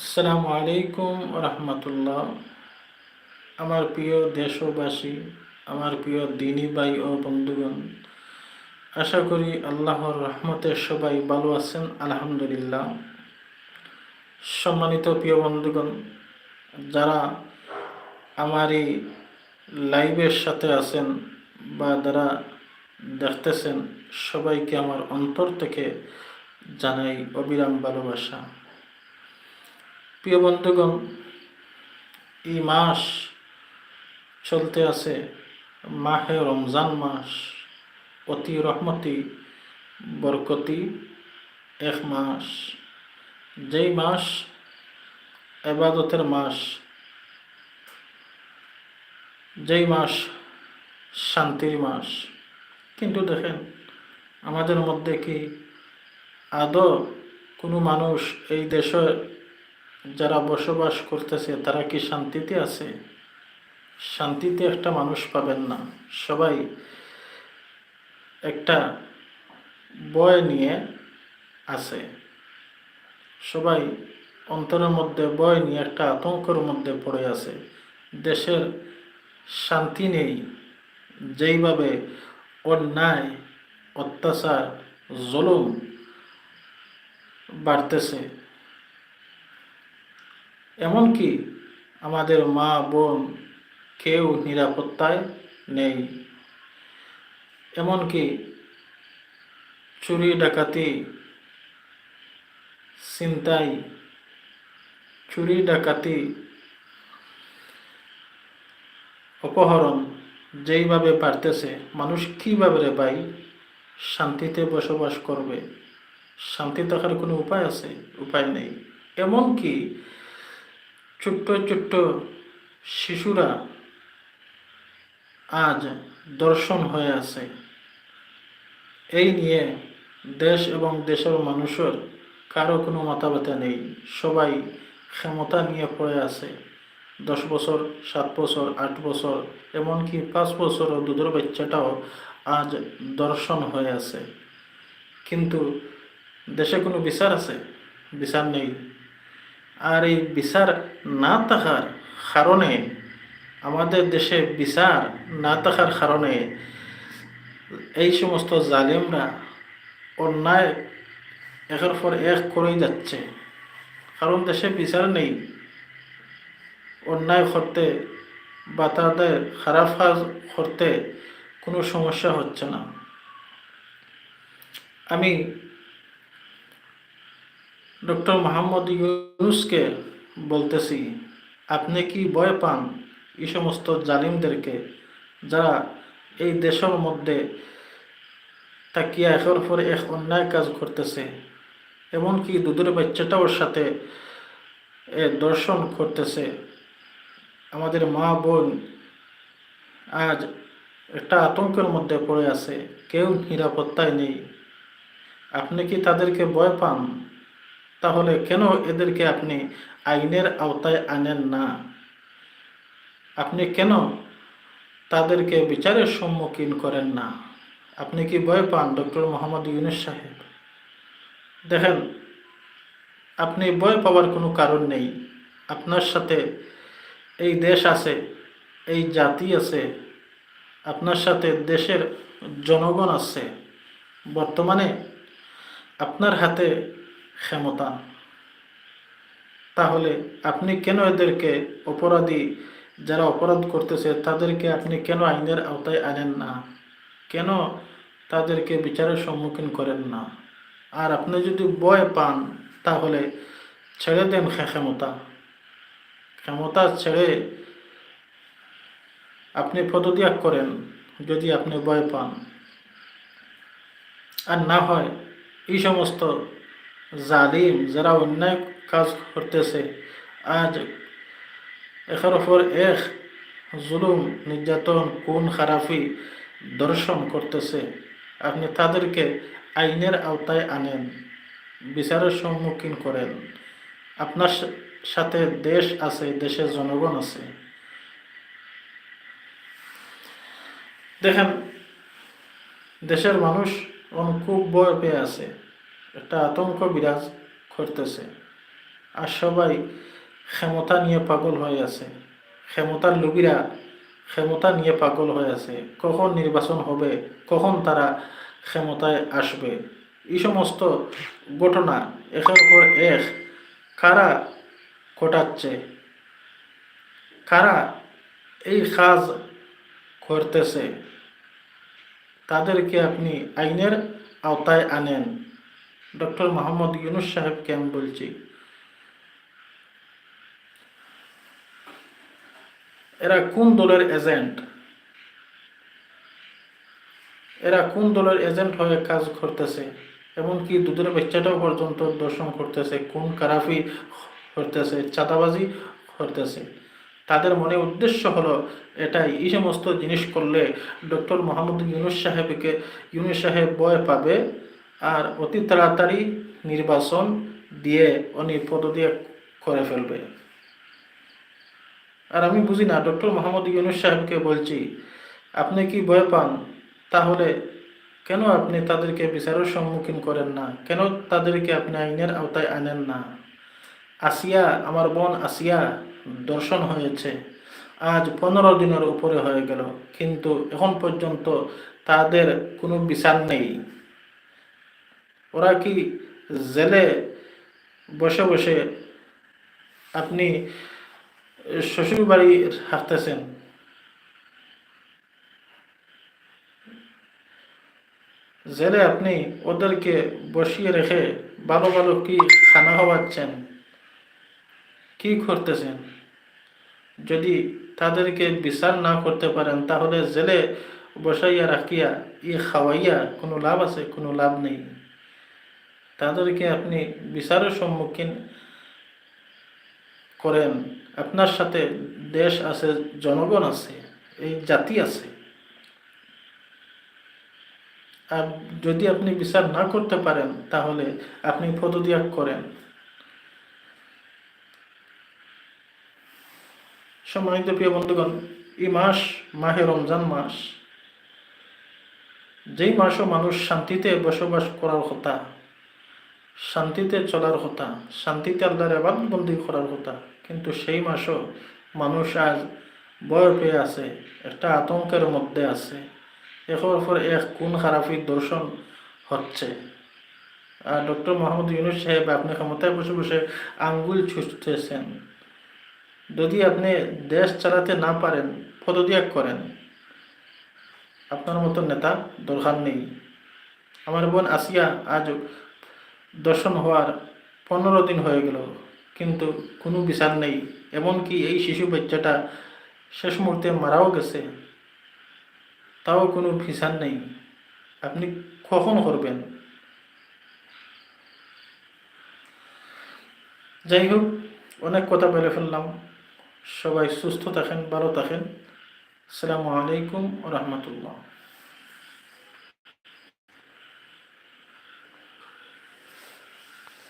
আসসালামু আলাইকুম রহমতুল্লাহ। আমার প্রিয় দেশবাসী, আমার প্রিয় দিনী ভাই ও বন্ধুগণ, আশা করি আল্লাহর রহমতের সবাই ভালো আছেন, আলহামদুলিল্লাহ। সম্মানিত প্রিয় বন্ধুগণ, যারা আমার এই লাইভের সাথে আছেন বা যারা দেখতেছেন, সবাইকে আমার অন্তর থেকে জানাই অবিরাম ভালোবাসা। প্রিয় বন্ধুগণ, এই মাস চলতে আছে মাহে রমজান মাস। অতি রহমতি, বরকতি এক মাস। যেই মাস এবাদতের মাস, যেই মাস শান্তির মাস। কিন্তু দেখেন, আমাদের মধ্যে কি আদৌ কোনো মানুষ এই দেশের যারা বসবাস করতেছে, তারা কি শান্তিতে আছে? শান্তিতে একটা মানুষ পাবেন না। সবাই একটা বয় নিয়ে আছে। সবাই অন্তরের মধ্যে বয় নিয়ে একটা আতঙ্কর মধ্যে পড়ে আছে। দেশের শান্তি নেই। যেইভাবে অন্যায়, অত্যাচার, জলম বাড়তেছে এমনকি আমাদের মা, বোন কেউ নিরাপত্তায় নেই। এমনকি চুরি, ডাকাতি চিন্তাই চুরি, ডাকাতি, অপহরণ যেইভাবে বাড়তেছে, মানুষ কীভাবে রে ভাই শান্তিতে বসবাস করবে? শান্তি থাকার কোনো উপায় আছে? উপায় নেই। এমনকি ছোট্ট ছোট্ট শিশুরা আজ দর্শন হয়ে আছে। এই নিয়ে দেশ এবং দেশের মানুষের কারও কোনো মাথা নেই। সবাই ক্ষমতা নিয়ে পড়ে আছে। দশ বছর, সাত বছর, আট বছর, এমনকি পাঁচ বছর দুধের বাচ্চাটাও আজ দর্শন হয়ে আছে। কিন্তু দেশে কোনো বিচার আছে? বিচার নেই। আর এই বিচার না থাকার কারণে আমাদের দেশে বিচার না থাকার কারণে এই সমস্ত জালেমরা অন্যায় একের পর এক করেই যাচ্ছে। কারণ দেশে বিচার নেই। অন্যায় করতে বা তাদের খারাপ করতে কোনো সমস্যা হচ্ছে না। আমি ডক্টর মোহাম্মদ ইউনুসকে বলতেছি, আপনি কি ভয় পান এই সমস্ত জালিমদেরকে যারা এই দেশের মধ্যে তাকিয়া একের পর এক অন্যায় কাজ করতেছে? এমনকি দুধের বাচ্চাটাও সাথে, এ, দর্শন করতেছে। আমাদের মা বোন আজ একটা আতঙ্কের মধ্যে পড়ে আছে, কেউ নিরাপত্তায় নেই। আপনি কি তাদেরকে ভয় পান? তাহলে কেন এদেরকে আপনি আইনের আওতায় আনেন না? আপনি কেন তাদেরকে বিচারের সম্মুখীন করেন না? আপনি কি ভয় পান, ডক্টর মোহাম্মদ ইউনুস সাহেব? দেখেন, আপনি ভয় পাওয়ার কোনো কারণ নেই। আপনার সাথে এই দেশ আছে, এই জাতি আছে, আপনার সাথে দেশের জনগণ আছে। বর্তমানে আপনার হাতে ক্ষমতা। তাহলে আপনি কেন এদেরকে অপরাধী, যারা অপরাধ করতেছে, তাদেরকে আপনি কেন আইনের আওতায় আনেন না? কেন তাদেরকে বিচারের সম্মুখীন করেন না? আর আপনি যদি বয় পান, তাহলে ছেড়ে দেন ক্ষমতা। ক্ষমতা ছেড়ে আপনি পদত্যাগ করেন, যদি আপনি ভয় পান। আর না হয় এই সমস্ত জালিম, যারা অন্যায় কাজ করতেছে। আজ এখার ওপর এক জুলুম নির্যাতন কোন খারাপি দর্শন করতেছে। আপনি তাদেরকে আইনের আওতায় আনেন, বিচারের সম্মুখীন করেন। আপনার সাথে দেশ আছে, দেশের জনগণ আছে। দেখেন, দেশের মানুষ এখন খুব বয় পেয়ে আছে। একটা আতঙ্ক বিরাজ করতেছে। আর সবাই ক্ষমতা নিয়ে পাগল হয়ে আছে। ক্ষমতার লোভীরা ক্ষমতা নিয়ে পাগল হয়ে আছে। কখন নির্বাচন হবে, কখন তারা ক্ষমতায় আসবে? এই সমস্ত ঘটনা একের পর এক কারা ঘটাচ্ছে? কারা এই কাজ করতেছে? তাদেরকে আপনি আইনের আওতায় আনেন। ডক্টর মোহাম্মদ ইউনুস সাহেবকে আমি বলছি? এরা কোন দলের এজেন্ট? এরা কোন দলের এজেন্ট হয়ে কাজ করতেছে? এমনকি দুধের বাচ্চাটাও পর্যন্ত দর্শন করতেছে। কোন কারাফি করতেছে? চাঁদাবাজি করতেছে। তাদের মনে উদ্দেশ্য হলো এটাই। এই সমস্ত জিনিস করলে ডক্টর মোহাম্মদ ইউনুস সাহেবকে ইউনুস সাহেব বয় পাবে। আর অতি তাড়াতাড়ি নির্বাচন দিয়ে উনি পদত্যাগ করে ফেলবে। আর আমি বুঝি না, ডক্টর মোহাম্মদ ইউনুস সাহেবকে বলছি, আপনি কি ভয় পান? তাহলে কেন আপনি তাদেরকে বিচারের সম্মুখীন করেন না? কেন তাদেরকে আপনি আইনের আওতায় আনেন না? আসিয়া, আমার বোন আসিয়া দর্শন হয়েছে। আজ পনেরো দিনের উপরে হয়ে গেল, কিন্তু এখন পর্যন্ত তাদের কোনো বিচার নেই। ওরা কি জেলে বসে বসে আপনি শ্বশুর বাড়ি হাঁটতেছেন? জেলে আপনি ওদেরকে বসিয়ে রেখে ভালো ভালো কি খানা খাওয়াচ্ছেন? কি করতেছেন? যদি তাদেরকে বিচার না করতে পারেন, তাহলে জেলে বসাইয়া রাখিয়া, ই খাওয়াইয়া কোনো লাভ আছে, কোনো লাভ নেই। তাদেরকে আপনি বিচারের সম্মুখীন করেন। আপনার সাথে দেশ আছে, জনগণ আছে, এই জাতি আছে। আর যদি আপনি বিচার না করতে পারেন, তাহলে আপনি পদত্যাগ করেন। সম্মানিত প্রিয় বন্ধুগণ, এই মাস, মাহে রমজান মাস, যেই মাসও মানুষ শান্তিতে বসবাস করার কথা শান্তিতে চলার কথা, শান্তিতে আল্লাহর আবাদবন্দি করার কথা। কিন্তু সেই মাসও মানুষ আজ ভয় পেয়ে আছে, একটা আতঙ্কের মধ্যে আছে। একের পর এক কোন খারাপি দর্শন হচ্ছে। আর ডক্টর মোহাম্মদ ইউনুস সাহেব আপনি ক্ষমতায় বসে বসে আঙ্গুল ছুটতেছেন যদি আপনি দেশ চালাতে না পারেন, পদত্যাগ করেন, আপনার মতো নেতা দরকার নেই। আমার বোন আসিয়া আজ দর্শন হওয়ার পনেরো দিন হয়ে গেল, কিন্তু কোনো বিচার নেই। এমনকি এই শিশু বাচ্চাটা শেষ মুহূর্তে মারাও গেছে, তাও কোনো বিচার নেই। আপনি কখন করবেন? যাই হোক, অনেক কথা বলে ফেললাম। সবাই সুস্থ থাকেন, ভালো থাকেন। আসসালামু আলাইকুম রহমতুল্লাহ।